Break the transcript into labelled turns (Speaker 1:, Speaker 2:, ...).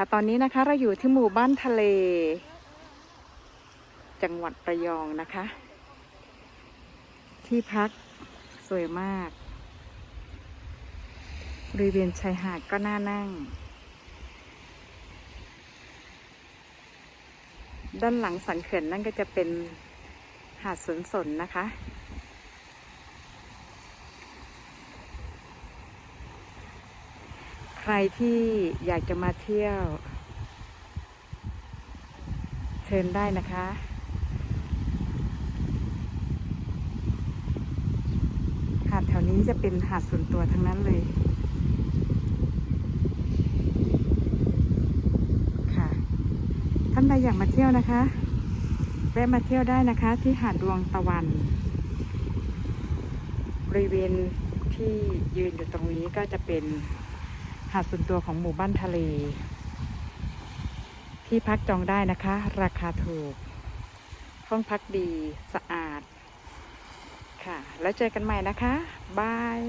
Speaker 1: ค่ะ ตอนนี้นะคะเราอยู่ที่หมู่บ้านทะเล จังหวัดระยองนะคะ ที่พักสวยมากบริเวณชายหาดก็น่านั่ง ด้านหลังสันเขื่อนนั่นก็จะเป็นหาดสนสนนะคะ ใค รที่อยากจะมาเที่ยว เชิญได้นะคะ หาดแถวนี้จะเป็นหาดส่วนตัวทั้งนั้นเลยค่ะท่านใดอยากมาเที่ยวนะคะแวะมาเที่ยวได้นะคะ ที่หาดดวงตะวัน บริเวณที่ยืนอยู่ตรงนี้ก็จะเป็น หาดส่วนตัวของหมู่บ้านทะเล ที่พักจองได้นะคะ ราคาถูก ห้องพักดีสะอาด ค่ะ แล้วเจอกันใหม่นะคะ บาย